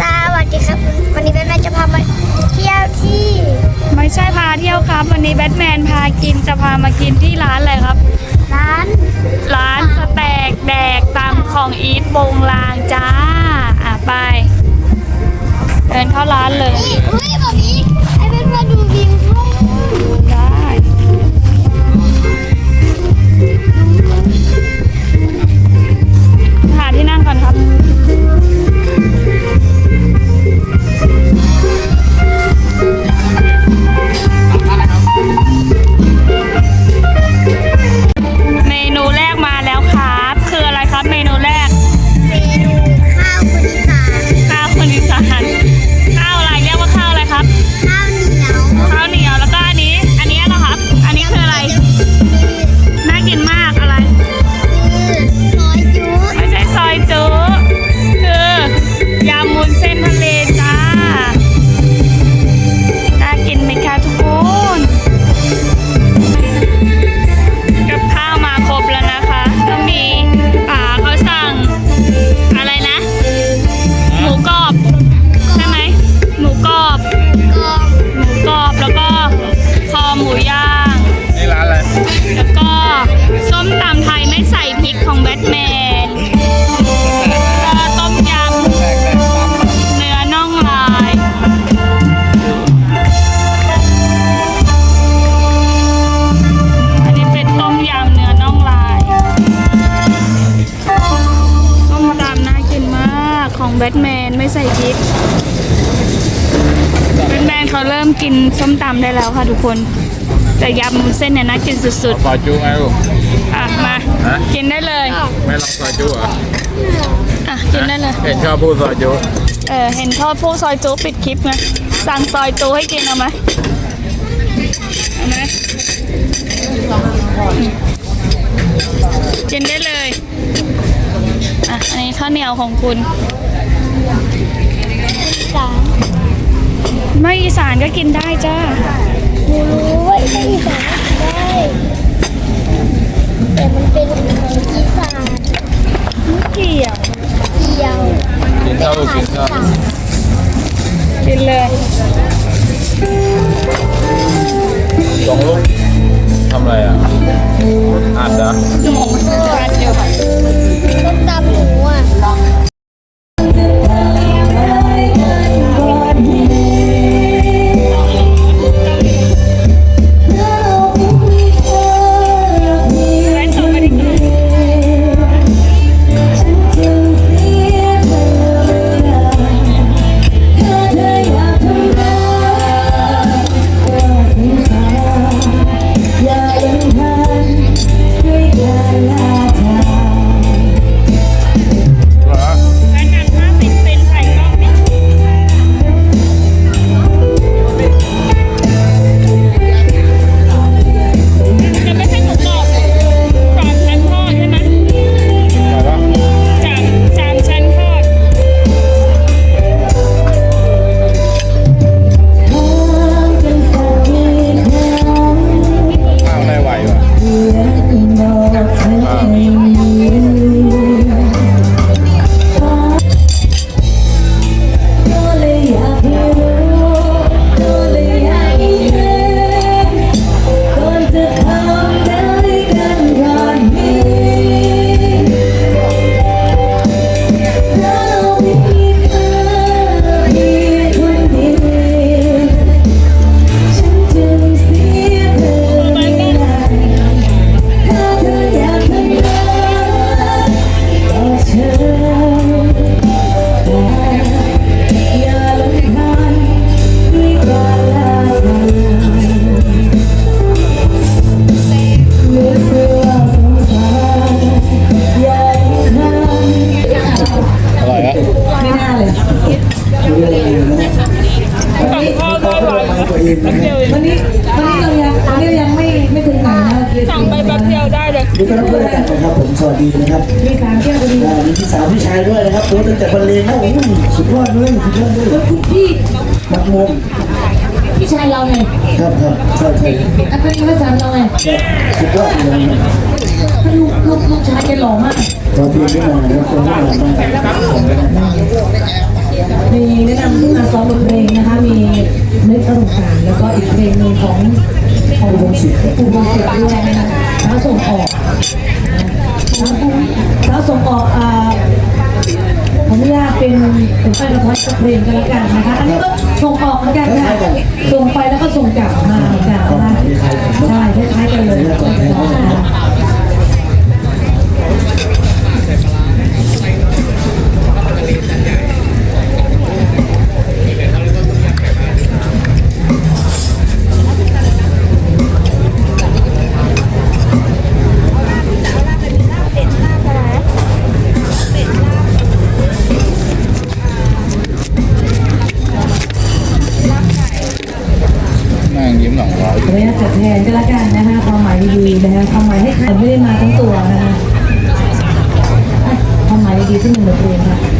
สวัสดีครับ วันนี้แม่แม่จะพามาเที่ยวที่ไม่ใช่พาเที่ยวครับ วันนี้แบทแมนพากินจะพามากินที่ร้านอะไรครับ ร้านร้านสแต็กแดกตามของอีทบงลางจ้า อะไป เดินเข้าร้านเลย นี่ กินส้มตำได้แล้วค่ะทุกคน แต่ยำมุนเส้นเนี่ยน่ากินสุดซอยจุไหมลูก ๆอะมา ฮะ กินได้เลยไม่ลองซอยจุเหรออะกินได้เลย เห็นชอบพูดซอยจุเออเห็นทอดพวกซอยจูปิดคลิปไงสั่งซอยจูให้กินเอาไหมเอาไหมกินได้เลยอะอันนี้ข้าวเหนียวของคุณสาม ไม่อีสานก็กินได้จ้าหมูรู้ว่าไม่อีสานก็กินได้ อ่ ไม่น่าเลยสั่งทอดทอดร้อนแป๊บเดียวเองวันนี้วันนี้เรายังวันนี้เรายังไม่ไม่ถึงไหนนะสั่งไปแป๊บเดียวได้เลยนี่ก็รับเพื่อนกันนะครับผมสวัสดีนะครับมีสามแก้วพอดีอ่ามีพี่สาวพี่ชายด้วยนะครับโอ้ตั้งแต่บรรเลงแล้วโอ้ยสุดยอดเลยสุดยอดเลยคุณพี่มักมมพี่พี่ชายเราไงครับครับใช่ใช่อันนี้ภาษาเราไงสุดยอดเลย ชายแกหล่อมากเราเพียงไม่มานะครับคนที่มาบ้านมีแนะนำที่มาซ้อมบทเพลงนะคะ มีนึกอารมณ์สารแล้วก็อีกเพลงหนึ่งของของวงศิษย์คุณวงศิษย์ด้วยนะคะแล้วส่งออกแล้วส่งออกอ่าขออนุญาตเป็นเป็นป้ายกระท้อนกับเพลงกันแล้วกันนะคะ อันนี้ก็ส่งออกเหมือนกันค่ะ ส่งไปแล้วก็ส่งกลับมา นุญาตจัดแทนก็แล้วกันนะคะความหมายดีๆนะคะความหมายให้ใครไม่ได้มาทั้งตัวนะคะความหมายดีๆที่หนึ่งบทเพลงค่ะ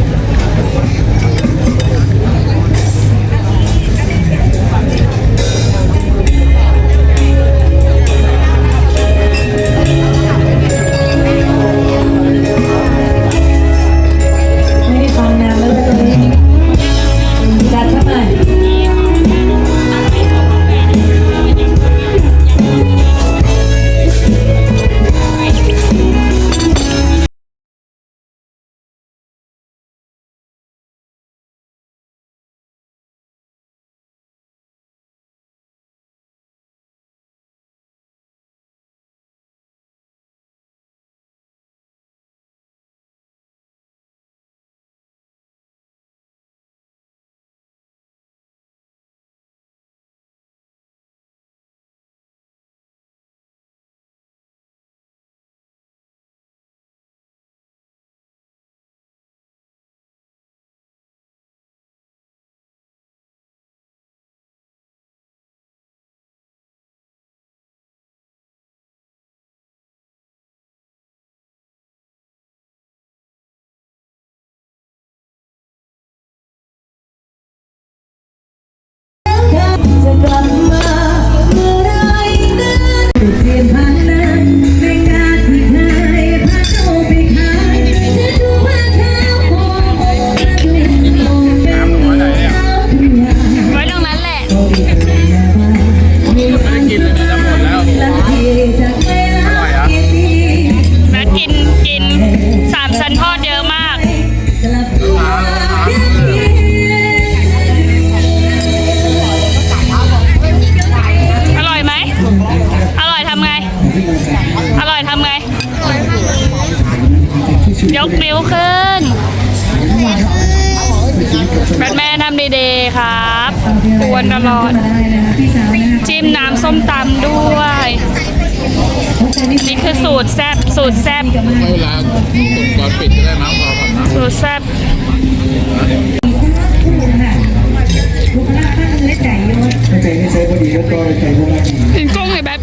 อร่อยทำไง ยกนิ้วขึ้นแบทแมนทำดีๆครับกวนตลอดมาได้นะคะพี่สาวนะคะจิ้มน้ำส้มตำด้วย นี่คือสูตรแซบสูตรแซบเวลากดก่อนปิดจะได้มั้งพอครับนะสูตรแซบบุคลากรเล็กใหญ่เยอะถ้าใจไม่ใช่พอดีก็ต่อใจพวกนั้นกินกุ้งเลยแบบ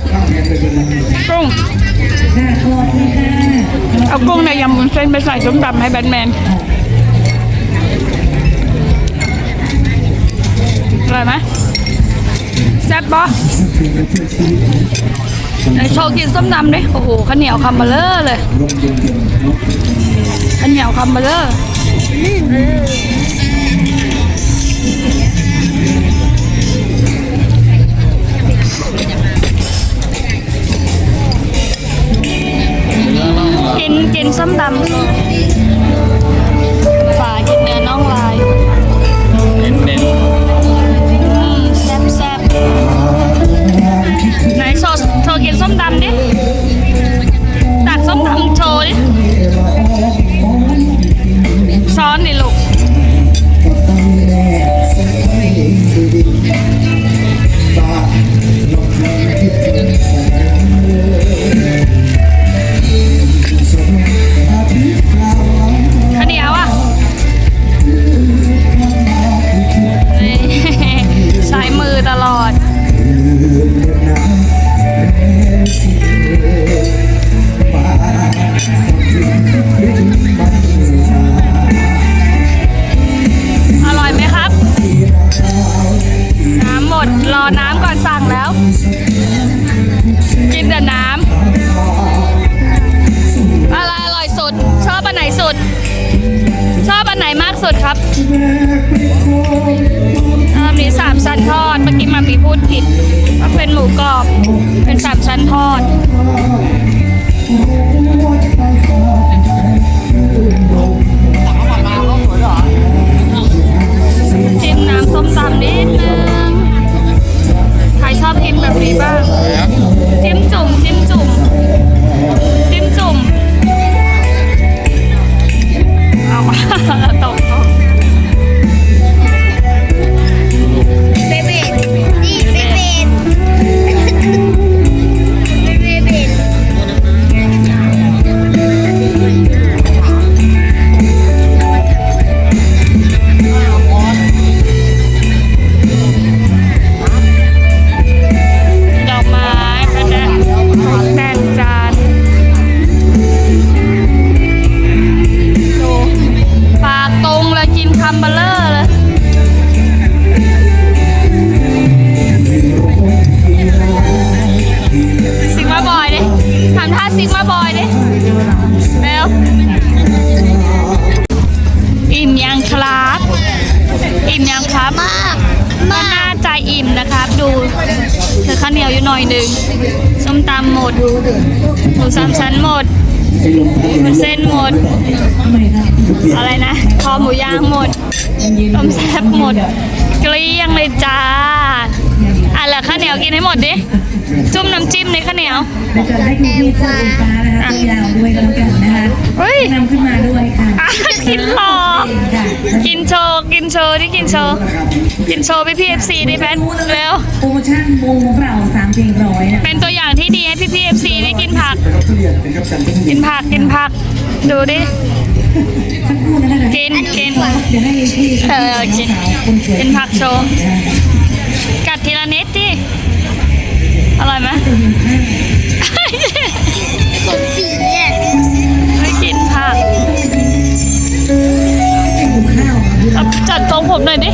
กุ้ง เอากุ้งในยำวุ้นเส้นไปใส่ส้มตำให้แบทแมนอร่อยไหมแซ่บปะไหนโชว์กินส้มตำดิ โอ้โหข้าวเหนียวคำเบลเลอร์เลยข้าวเหนียวคำเบลเลอร์ รอบนี้สามชั้นทอด เมื่อกี้มามีพูดผิดว่าเป็นหมูกรอบ เป็นสามชั้นทอดจิ้มน้ำส้มตำนิดนึง ใครชอบกินแบบนี้บ้าง จิ้มจุ่ม จิ้มจุ่ม จิ้มจุ่ม ครับมากก็น่าใจอิ่มนะครับ ดูเธอข้าวเหนียวอยู่หน่อยหนึ่งส้มตำหมดหมูสามชั้นหมดหมูเส้นหมด อะไรนะคอหมูย่างหมดต้มแซ่บหมด เกลี้ยงเลยจ้าอะเหลือข้าวเหนียวกินให้หมดดิจุ่มน้ำจิ้มในข้าวเหนียวและจะให้คุณพี่เสื้อสีฟ้านะคะตัวยาวด้วยกันแล้วกันนะคะเฮ้ยนำขึ้นมาด้วยค่ะอะ กินหลอกค่ะกินโชว์กินโชว์ที่กินโชว์กินโชว์พี่พีเอฟซีดิแพทเร็วโปรโมชั่นวงของเราสามเพลงร้อยนะเป็นตัวอย่างที่ดีให้พี่พีเอฟซีได้กินผัก กินผักกินผัก ดูดิสักครู่นะคะกินกินเดี๋ยวให้พี่เออกินคนสวยกินผักโชว์กัดทีละนิดดิอร่อยไหม ทรงผมหน่อยดิ